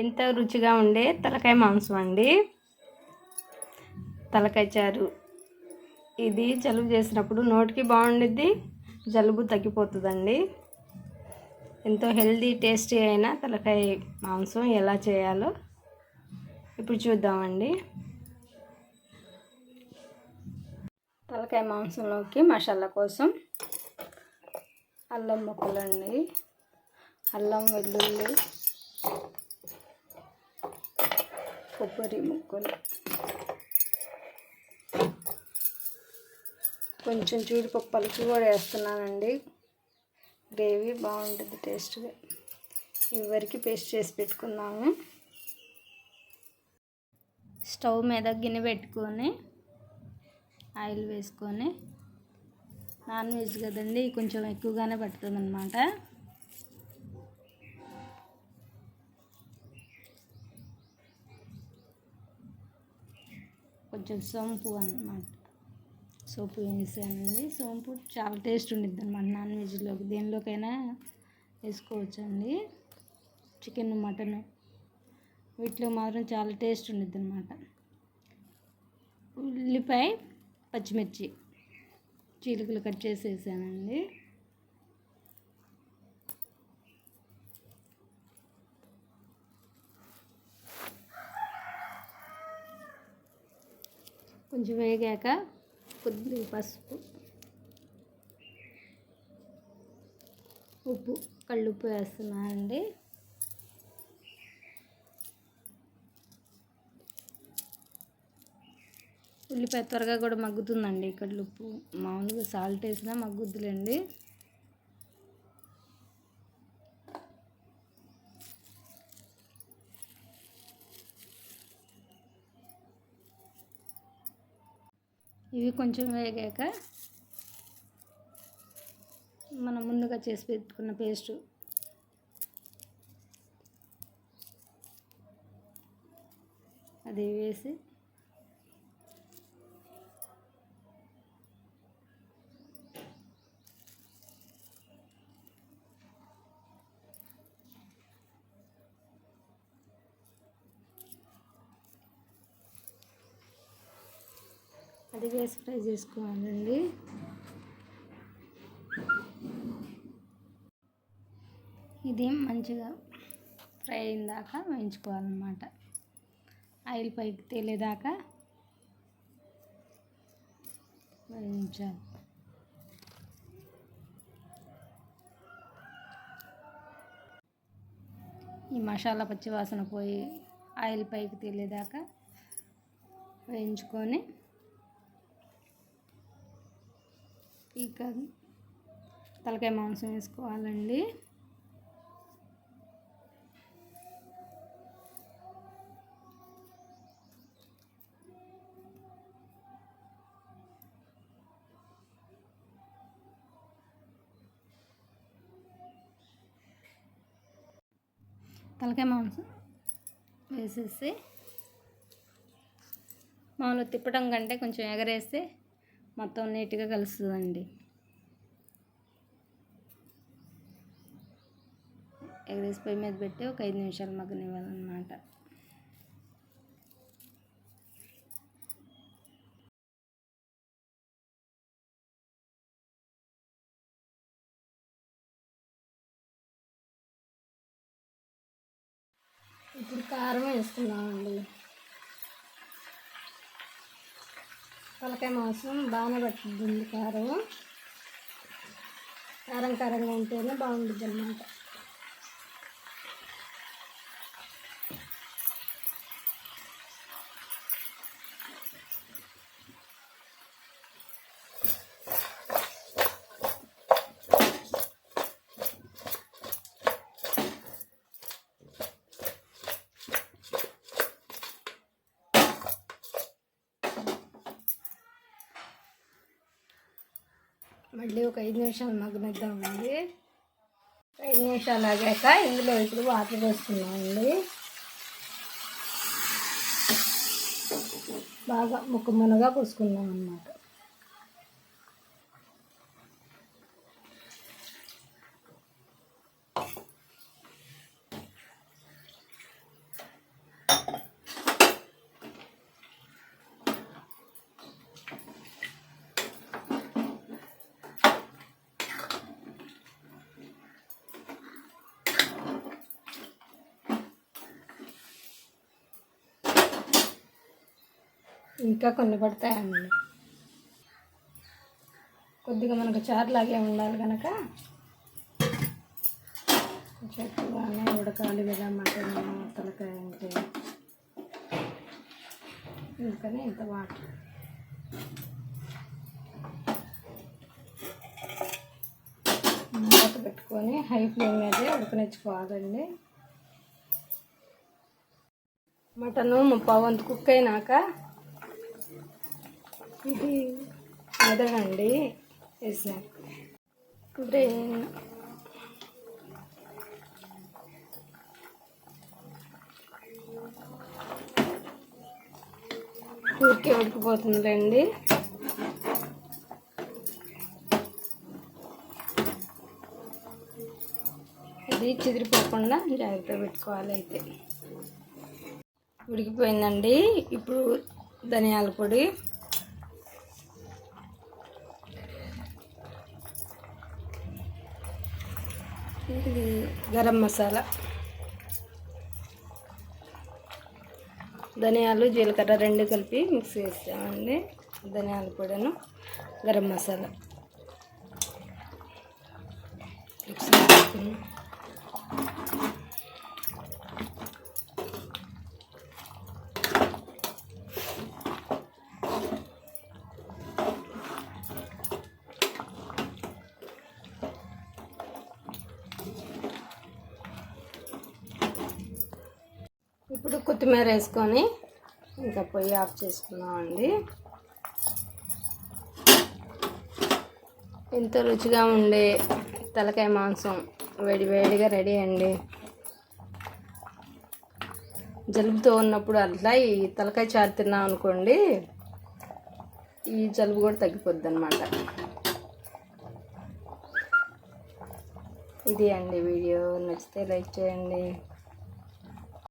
ఎంత రుచిగా ఉండే తలకాయ మాంసం అండి. తలకాయ చారు. ఇది జలుబు చేసినప్పుడు నోటికి బాగుండిద్ది జలుబు తగ్గిపోతుందండి. ఎంతో హెల్దీ టేస్టీ అయిన తలకాయ మాంసం ఎలా చేయాలో ఇప్పుడు చూద్దామండి. తలకాయ మాంసంలోకి మసాలా కోసం అల్లం ముక్కలండి. అల్లం వెల్లుల్లి కొబ్బరి ముక్కలు. కొంచెం జీడిపప్పు పలుకు కూడా వేస్తున్నానండి. గ్రేవీ బాగుంటుంది టేస్ట్గా. ఇవరికి పేస్ట్ చేసి పెట్టుకున్నాము. స్టవ్ మీద గిన్నె పెట్టుకొని ఆయిల్ వేసుకొని నాన్ వెజ్ కదండి కొంచెం ఎక్కువగానే పడుతుంది అనమాట కొంచెం సోంపు అన్నమాట. సోపు వేసానండి సోంపు చాలా టేస్ట్ ఉండిద్ది అనమాట నాన్ వెజ్లోకి. దేనిలోకైనా వేసుకోవచ్చండి. చికెన్ మటన్ వీటిలో మాత్రం చాలా టేస్ట్ ఉండిద్ది అనమాట ఉల్లిపాయ పచ్చిమిర్చి చీలికలు కట్ చేసి వేసానండి కొంచెం వేగాక కొద్ది పసుపు ఉప్పు కళ్ళుప్పు వేస్తున్నానండి. ఉల్లిపాయ త్వరగా కూడా మగ్గుతుందండి కళ్ళుప్పు. మామూలుగా సాల్ట్ వేసినా మగ్గుద్దులేండి. ఇవి కొంచెం వేగాక మనం ముందుగా చేసి పెట్టుకున్న పేస్ట్. అది వేసి అది వేసి ఫ్రై చేసుకోవాలండి. ఇది మంచిగా ఫ్రై అయిన దాకా వేయించుకోవాలన్నమాట. ఆయిల్ పైకి తేలేదాకా వేయించాలి. ఈ మసాలా పచ్చివాసన పోయి ఆయిల్ పైకి తేలేదాకా వేయించుకొని ఇక తలకాయ మాంసం వేసుకోవాలండి. తలకాయ మాంసం వేసేసి మామూలు తిప్పడం కంటే కొంచెం ఎగరేస్తే మొత్తం నీట్గా కలుస్తుందండి. ఎగరేసి పొయ్యి మీద పెట్టి ఒక ఐదు నిమిషాలు మగ్గనివ్వాలన్నమాట. ఇప్పుడు కారం వేసుకున్నామండి తలకాయ మాంసం బాగానే పట్టుద్ది కారం. కారం కారంగా ఉంటేనే బాగుంటుంది అన్నమాట మళ్ళీ ఒక ఐదు నిమిషాలు మగ్గనిద్దామండి. ఐదు నిమిషాలు ఆగాక ఇందులో ఇప్పుడు వాటర్ వేసుకున్నామండి బాగా ముక్క మునగా పోసుకున్నాం అన్నమాట ఇంకా కొన్ని పడతాయండి. కొద్దిగా మనకు చారులాగే ఉండాలి కనుక కొంచెం ఎక్కువగానే ఉడకాలి కదా మటన్ తలకాయ అంటే. అందుకని ఇంత వాటర్. మూత పెట్టుకొని హై ఫ్లేమ్ మీద ఉడకనిచ్చుకోవాలండి. మటను ముప్పావు వంతు కుక్ అయినాక ఇది మెదడండి వేసాను బ్రెయిన్ ఊరికే ఉడికిపోతుందిలేండి. ఇది చిదిరిపోకుండా జాగ్రత్త పెట్టుకోవాలి అయితే. ఉడికిపోయిందండి. ఇప్పుడు ధనియాల పొడి ఇది గరం మసాలా ధనియాలు జీలకర్ర రెండు కలిపి మిక్స్ చేస్తామండి ధనియాల పొడిను గరం మసాలా. మిక్స్ చేసుకున్నాం ఇప్పుడు కొత్తిమీర వేసుకొని ఇంకా పొయ్యి ఆఫ్ చేసుకున్నామండి ఎంతో రుచిగా ఉండే తలకాయ మాంసం. వేడి వేడిగా రెడీ అండి. జలుబుతో ఉన్నప్పుడు అట్లా ఈ తలకాయ చారు తిన్నాం అనుకోండి ఈ జలుబు కూడా తగ్గిపోద్ది అనమాట ఇది అండి వీడియో. నచ్చితే లైక్ చేయండి.